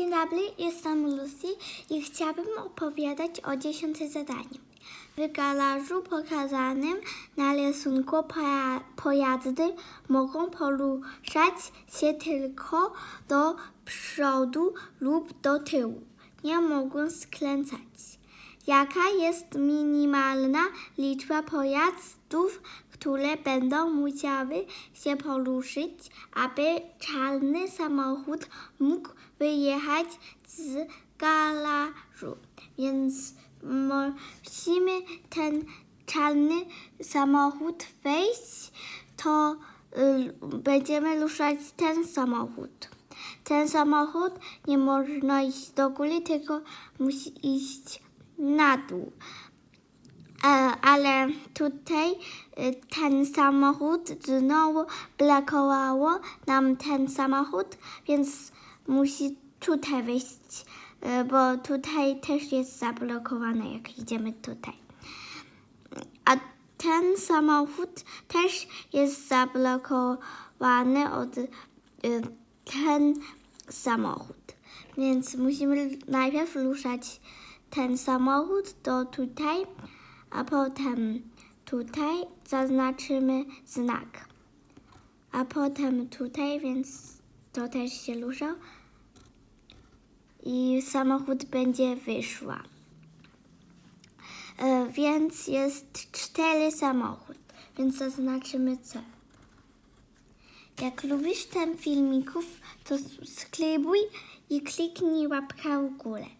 Dzień dobry, jestem Lucy i chciałabym opowiadać o dziesiątym zadaniu. W garażu pokazanym na rysunku poja- pojazdy mogą poruszać się tylko do przodu lub do tyłu. Nie mogą skręcać. Jaka jest minimalna liczba pojazdów, które będą musiały się poruszyć, aby czarny samochód mógł wyjechać z garażu? Więc musimy ten czarny samochód wejść, to y, będziemy ruszać ten samochód. Ten samochód nie można iść do góry, tylko musi iść na dół. E, ale tutaj e, ten samochód znowu brakowało nam ten samochód, więc musi tutaj wejść, e, bo tutaj też jest zablokowane, jak idziemy tutaj. A ten samochód też jest zablokowany od ten samochód. Więc musimy najpierw ruszać ten samochód do tutaj, a potem tutaj zaznaczymy znak. A potem tutaj, więc to też się rusza. I samochód będzie wyszła. E, Więc jest cztery samochód, więc zaznaczymy C. Jak lubisz ten filmików, to subskrybuj i kliknij łapkę w górę.